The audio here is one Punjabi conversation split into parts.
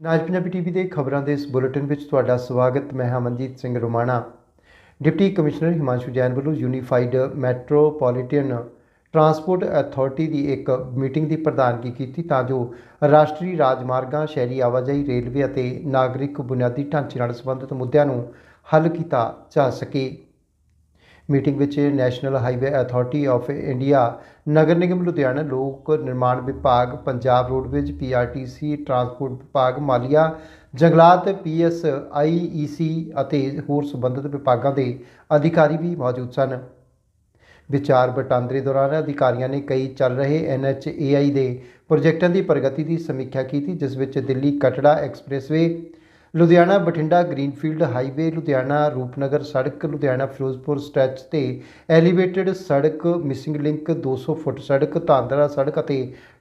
ਨਾਜ ਪੰਜਾਬੀ ਟੀਵੀ ਦੇ ਖਬਰਾਂ ਦੇ ਇਸ ਬੁਲੇਟਿਨ ਵਿੱਚ ਤੁਹਾਡਾ ਸਵਾਗਤ। ਮੈਂ ਹਮਨਜੀਤ ਸਿੰਘ ਰੋਮਾਣਾ। ਡਿਪਟੀ ਕਮਿਸ਼ਨਰ ਹਿਮਾਂਸ਼ੂ ਜੈਨ ਵੱਲੋਂ ਯੂਨੀਫਾਈਡ ਮੈਟਰੋਪੋਲੀਟਨ ਟਰਾਂਸਪੋਰਟ ਅਥਾਰਟੀ ਦੀ ਇੱਕ ਮੀਟਿੰਗ ਦੀ ਪ੍ਰਧਾਨਗੀ ਕੀਤੀ ਤਾਂ ਜੋ ਰਾਸ਼ਟਰੀ ਰਾਜਮਾਰਗਾਂ, ਸ਼ਹਿਰੀ ਆਵਾਜਾਈ, ਰੇਲਵੇ ਅਤੇ ਨਾਗਰਿਕ ਬੁਨਿਆਦੀ ਢਾਂਚੇ ਨਾਲ ਸੰਬੰਧਿਤ ਮੁੱਦਿਆਂ ਨੂੰ ਹੱਲ ਕੀਤਾ ਜਾ ਸਕੇ। ਮੀਟਿੰਗ ਵਿੱਚ national highway authority of India, ਨਗਰ ਨਿਗਮ ਲੁਧਿਆਣਾ, ਲੋਕ ਨਿਰਮਾਣ ਵਿਭਾਗ, ਪੰਜਾਬ ਰੋਡਵੇਜ਼ ਪੀਆਰਟੀਸੀ ਟਰਾਂਸਪੋਰਟ ਵਿਭਾਗ, ਮਾਲੀਆ, ਜੰਗਲਾਤ ਪੀਐਸ ਆਈਈਸੀ ਅਤੇ ਹੋਰ ਸੰਬੰਧਿਤ ਵਿਭਾਗਾਂ ਦੇ ਅਧਿਕਾਰੀ ਵੀ ਮੌਜੂਦ ਸਨ। ਵਿਚਾਰ ਵਟਾਂਦਰੇ ਦੌਰਾਨ ਅਧਿਕਾਰੀਆਂ ਨੇ ਕਈ ਚੱਲ ਰਹੇ ਐਨਐਚਏਆਈ ਦੇ ਪ੍ਰੋਜੈਕਟਾਂ ਦੀ ਪ੍ਰਗਤੀ ਦੀ ਸਮੀਖਿਆ ਕੀਤੀ, ਜਿਸ ਵਿੱਚ Delhi Katra expressway Ludhiana Bathinda greenfield highway, Ludhiana Rupnagar ਸੜਕ, ਲੁਧਿਆਣਾ ਫਿਰੋਜ਼ਪੁਰ ਸਟ੍ਰੈਚ ਤੇ ਐਲੀਵੇਟਡ ਸੜਕ, ਮਿਸਿੰਗ ਲਿੰਕ 200 ਫੁੱਟ ਸੜਕ ਧਾਂਦਰਾ ਸੜਕ ਅਤੇ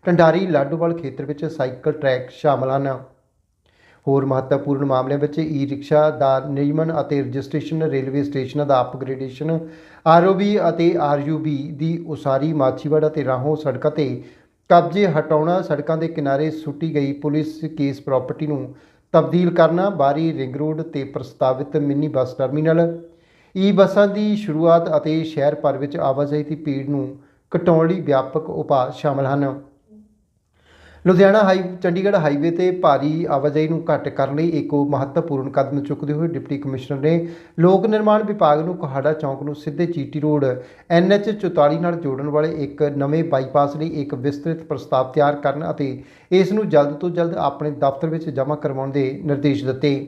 ਟੰਡਾਰੀ ਲਾਡੋਵਾਲ ਖੇਤਰ ਵਿੱਚ ਸਾਈਕਲ ਟਰੈਕ ਸ਼ਾਮਲ ਹਨ। ਹੋਰ ਮਹੱਤਵਪੂਰਨ ਮਾਮਲਿਆਂ ਵਿੱਚ ਈ ਰਿਕਸ਼ਾ ਦਾ ਨਿਯਮਨ ਅਤੇ ਰਜਿਸਟ੍ਰੇਸ਼ਨ, ਰੇਲਵੇ ਸਟੇਸ਼ਨਾਂ ਦਾ ਅਪਗ੍ਰੇਡੇਸ਼ਨ ਆਰਓਬੀ ਅਤੇ ਆਰਯੂਬੀ ਦੀ ਉਸਾਰੀ, ਮਾਛੀਵਾੜਾ ਤੇ ਰਾਹੋਂ ਸੜਕਾਂ ਤੇ ਕਬਜ਼ੇ ਹਟਾਉਣਾ, ਸੜਕਾਂ ਦੇ ਕਿਨਾਰੇ ਸੁੱਟੀ ਗਈ ਪੁਲਿਸ ਕੇਸ ਪ੍ਰਾਪਰਟੀ ਨੂੰ ਤਬਦੀਲ ਕਰਨਾ, ਬਾਰੀ ਰਿੰਗ ਰੋਡ ਤੇ ਪ੍ਰਸਤਾਵਿਤ ਮਿੰਨੀ ਬੱਸ ਟਰਮੀਨਲ। ਈ ਬੱਸਾਂ ਦੀ ਸ਼ੁਰੂਆਤ ਅਤੇ ਸ਼ਹਿਰ ਭਰ ਵਿੱਚ ਆਵਾਜਾਈ ਦੀ ਭੀੜ ਨੂੰ ਘਟਾਉਣ ਲਈ ਵਿਆਪਕ ਉਪਾਅ ਸ਼ਾਮਲ ਹਨ। ਲੁਧਿਆਣਾ ਹਾਈ, ਚੰਡੀਗੜ੍ਹ ਹਾਈਵੇ ਤੇ ਭਾਰੀ ਆਵਾਜਾਈ ਨੂੰ ਘੱਟ ਕਰਨ ਲਈ ਇੱਕ ਮਹੱਤਵਪੂਰਨ ਕਦਮ ਚੁੱਕਦੇ ਹੋਏ ਡਿਪਟੀ ਕਮਿਸ਼ਨਰ ਨੇ ਲੋਕ ਨਿਰਮਾਣ ਵਿਭਾਗ ਨੂੰ ਕੋਹਾੜਾ ਚੌਂਕ ਨੂੰ ਸਿੱਧੇ ਜੀਟੀ ਰੋਡ, ਐਨਐਚ 44 ਨਾਲ ਜੋੜਨ ਵਾਲੇ ਇੱਕ ਨਵੇਂ ਬਾਈਪਾਸ ਲਈ ਇੱਕ ਵਿਸਤ੍ਰਿਤ ਪ੍ਰਸਤਾਵ ਤਿਆਰ ਕਰਨ ਅਤੇ ਇਸ ਨੂੰ ਜਲਦ ਤੋਂ ਜਲਦ ਆਪਣੇ ਦਫ਼ਤਰ ਵਿੱਚ ਜਮ੍ਹਾਂ ਕਰਵਾਉਣ ਦੇ ਨਿਰਦੇਸ਼ ਦਿੱਤੇ।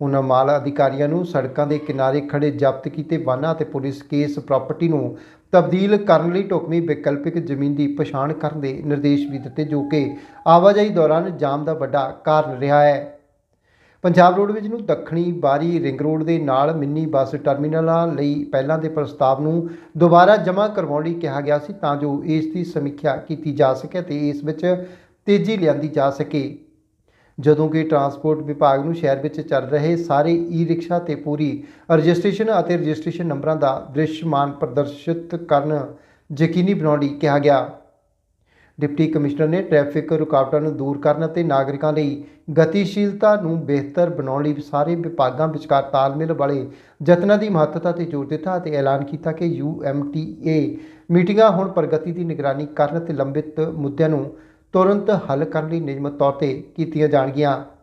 ਉਹਨਾਂ ਮਾਲ ਅਧਿਕਾਰੀਆਂ ਨੂੰ ਸੜਕਾਂ ਦੇ ਕਿਨਾਰੇ ਖੜੇ ਜ਼ਬਤ ਕੀਤੇ ਵਾਹਨਾਂ ਅਤੇ ਪੁਲਿਸ ਕੇਸ ਪ੍ਰਾਪਰਟੀ ਨੂੰ ਤਬਦੀਲ ਕਰਨ ਲਈ ਢੁਕਵੀਂ ਵਿਕਲਪਿਕ ਜ਼ਮੀਨ ਦੀ ਪਛਾਣ ਕਰਨ ਦੇ ਨਿਰਦੇਸ਼ ਵੀ ਦਿੱਤੇ ਜੋ ਕਿ ਆਵਾਜਾਈ ਦੌਰਾਨ ਜਾਮ ਦਾ ਵੱਡਾ ਕਾਰਨ ਰਿਹਾ ਹੈ। ਪੰਜਾਬ ਰੋਡਵੇਜ਼ ਨੂੰ ਦੱਖਣੀ ਬਾਰੀ ਰਿੰਗ ਰੋਡ ਦੇ ਨਾਲ ਮਿੰਨੀ ਬੱਸ ਟਰਮੀਨਲਾਂ ਲਈ ਪਹਿਲਾਂ ਦੇ ਪ੍ਰਸਤਾਵ ਨੂੰ ਦੁਬਾਰਾ ਜਮ੍ਹਾਂ ਕਰਵਾਉਣ ਲਈ ਕਿਹਾ ਗਿਆ ਸੀ ਤਾਂ ਜੋ ਇਸ ਦੀ ਸਮੀਖਿਆ ਕੀਤੀ ਜਾ ਸਕੇ ਤੇ ਇਸ ਵਿੱਚ ਤੇਜ਼ੀ ਲਿਆਂਦੀ ਜਾ ਸਕੇ। ਜਦੋਂ ਕਿ ਟਰਾਂਸਪੋਰਟ ਵਿਭਾਗ ਨੂੰ ਸ਼ਹਿਰ ਵਿੱਚ ਚੱਲ ਰਹੇ ਸਾਰੇ ਈ ਰਿਕਸ਼ਾ ਤੇ ਪੂਰੀ ਰਜਿਸਟ੍ਰੇਸ਼ਨ ਅਤੇ ਰਜਿਸਟ੍ਰੇਸ਼ਨ ਨੰਬਰਾਂ ਦਾ ਦ੍ਰਿਸ਼ਮਾਨ ਪ੍ਰਦਰਸ਼ਿਤ ਕਰਨ ਯਕੀਨੀ ਬਣਾਉਣ ਲਈ ਕਿਹਾ ਗਿਆ। ਡਿਪਟੀ ਕਮਿਸ਼ਨਰ ਨੇ ਟ੍ਰੈਫਿਕ ਰੁਕਾਵਟਾਂ ਨੂੰ ਦੂਰ ਕਰਨ ਅਤੇ ਨਾਗਰਿਕਾਂ ਲਈ ਗਤੀਸ਼ੀਲਤਾ ਨੂੰ ਬਿਹਤਰ ਬਣਾਉਣ ਲਈ ਸਾਰੇ ਵਿਭਾਗਾਂ ਵਿਚਕਾਰ ਤਾਲਮੇਲ ਵਾਲੇ ਯਤਨਾਂ ਦੀ ਮਹੱਤਤਾ ਤੇ ਜ਼ੋਰ ਦਿੱਤਾ ਅਤੇ ਐਲਾਨ ਕੀਤਾ ਕਿ ਯੂਐਮਟੀਏ ਮੀਟਿੰਗਾਂ ਹੁਣ ਪ੍ਰਗਤੀ ਦੀ ਨਿਗਰਾਨੀ ਕਰਨ ਅਤੇ ਲੰਬਿਤ ਮੁੱਦਿਆਂ ਨੂੰ ਤੁਰੰਤ ਹੱਲ ਕਰਨ ਲਈ ਨਿਯਮਤ ਤੌਰ ਤੇ ਕੀਤੀਆਂ ਜਾਣਗੀਆਂ।